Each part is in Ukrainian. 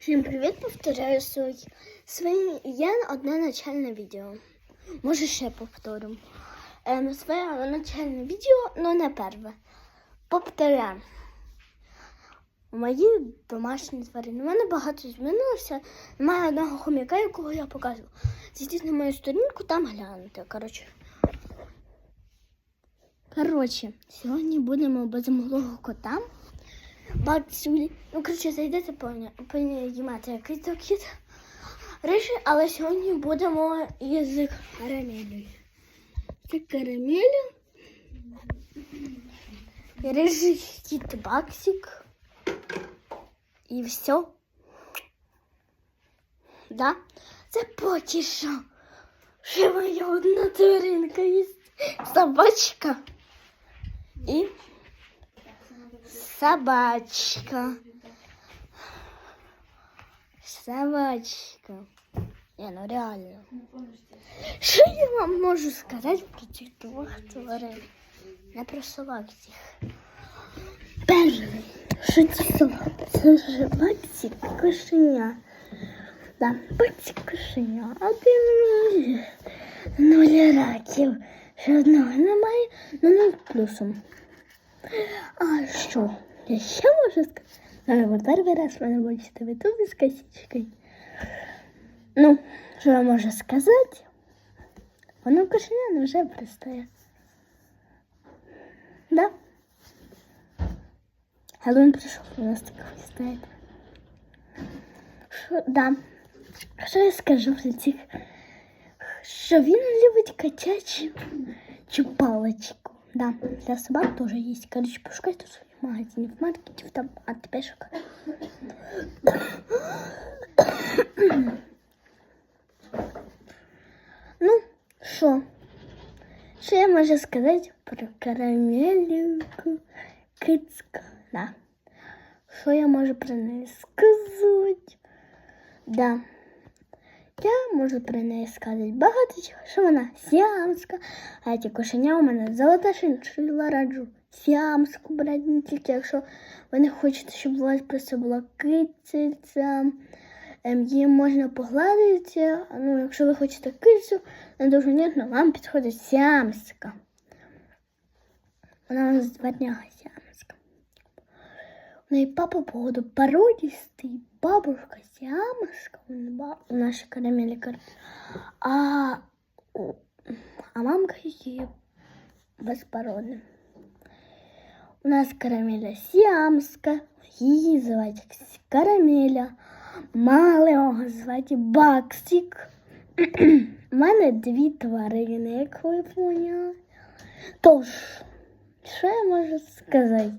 Всім привіт, повторяю своє, своє я одне начальне відео. Може ще повторю. Ем, своє начальне відео, але не перше. Повторяю. Мої домашні тварини. У мене багато змінилося. Немає одного хомяка, якого я показую. Зайдіть на мою сторінку, там глянете. Коротше. Коротше, сьогодні будемо без малого кота. Бабцюлі. Ну, коротше, зайдете понімати, який то кіт. Рижий, але сьогодні будемо із карамелью. Це карамель. Рижий кіт Баксик. І все. Да? Це що. Ще моя одна тваринка є. Собачка. І собачка. Собачка. Не, ну реально. Що я вам можу сказати про цих двох тварин? Не про собак цих. Перший. Що це собака? Це ж баці кошеня. Да, баці кошеня. Ти нуль раків. Ще одного немає, ну нуль плюсом. А що? Я ще можу сказати? Але ви перший раз мене бачите в ютубі з косичкою. Ну, що я можу сказати? Воно кошеня вже пристає. Да? Хеллоуін прийшов, у нас такий знаєте. Що, да. Що я скажу про цих? Що він любить котячу цю паличку. Да, для собак тоже есть. Короче, пошукайте в своих магазинах, в маркете, там от пешек. Ну, що? Що я можу сказати про карамельку кицька? Да. Що я можу про неї сказати? Да. Я можу про неї сказати багато чого, що вона сіамська, а ті кошеня у мене золота шиншила раджу. Сіамську брати, не тільки якщо ви не хочете, щоб у вас просто була кициця. Ем, її можна погладити, ну, якщо ви хочете кицю, не дуже ніжно, вам підходить сіамська. Вона у нас два дня сіамська. У неї папа погоду породистий, бабушка сіамська, у нашей карамели. А, а мамка її безпородна. У нас карамеля сіамська, її звати карамеля, малого звати Баксик. У мене дві тварини, як ви поняли. Тож, що я можу сказати?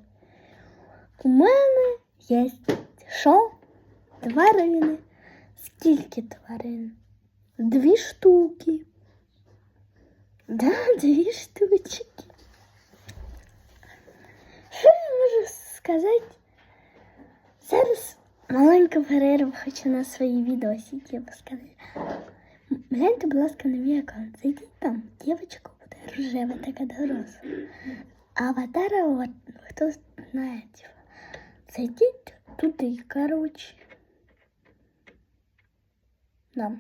У мене є що? Тварини. Скільки тварин? Дві штуки. Да, дві штучки. Сказати? Зараз маленька перерва хочу на свої відосики сказати. Гляньте, будь ласка, на мій аккаунт. Зайдіть там, дівчинка буде рожева, така доросла. Аватара, от, хто знає. Зайдіть туди, коротше. Да.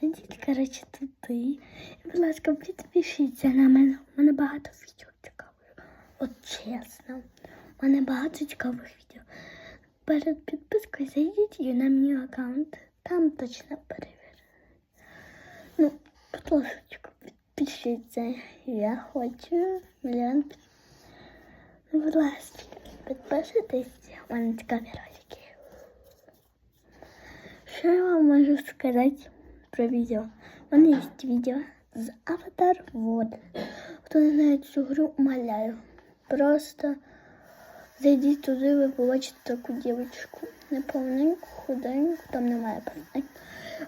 Зайдіть, коротше, туди. Будь ласка, підпишіться на мене. У мене багато відео. От чесно. У мене багато цікавих відео. Перед підпискою зайдіть і на мій аккаунт. Там точно перевірю. Ну, будь ласка, підпишіться. Я хочу мільйон підписів. Ну, будь ласка, підписуйтесь. У мене цікаві ролики. Що я вам можу сказати про відео? У мене є відео з Аватар World. Хто не знає цю гру, умоляю. Просто зайдіть туди, ви побачите таку дівчинку. Неповненьку, худеньку, там немає повненьку.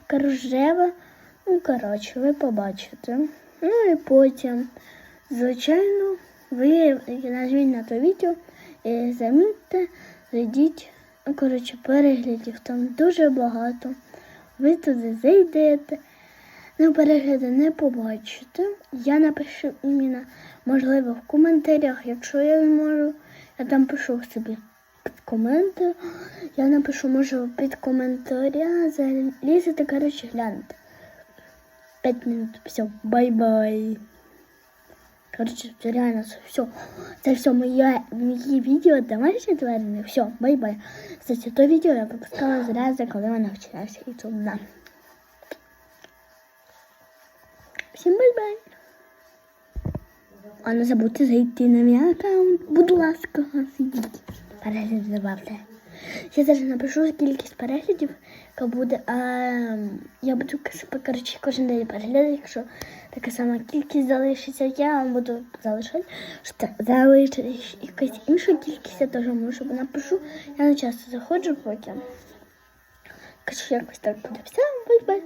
Рожева. Ну, коротше, ви побачите. Ну і потім, звичайно, ви нажміть на то відео і замітьте, зайдіть. Ну, коротше, переглядів там дуже багато. Ви туди зайдете. Ну, перегляди не побачите. Я напишу іменно, можливо, в коментарях, якщо я зможу. Я там пишу собі під коменти. Я напишу, може, під коментаря залізете, коротше, гляньте. 5 минут. Все, бай-бай. Короче, реально все. Це все моє, моє відео домашнє тварини. Все, бай-бай. Кстати, то відео я пропускала зразу, коли вона навчилася YouTube. Да. Всім бай-бай. А не забудьте зайти на мій аккаунт. Будь ласка, зайдіть. Перегляд забавте. Я зараз напишу кількість переглядів, яка буде. А я буду коротше, кожен день переглядати, якщо така сама кількість залишиться, я вам буду залишати. Що залишити якась інша кількість, я теж можу напишу. Я не часто заходжу потім. Якось так буде. Все, бай-бай.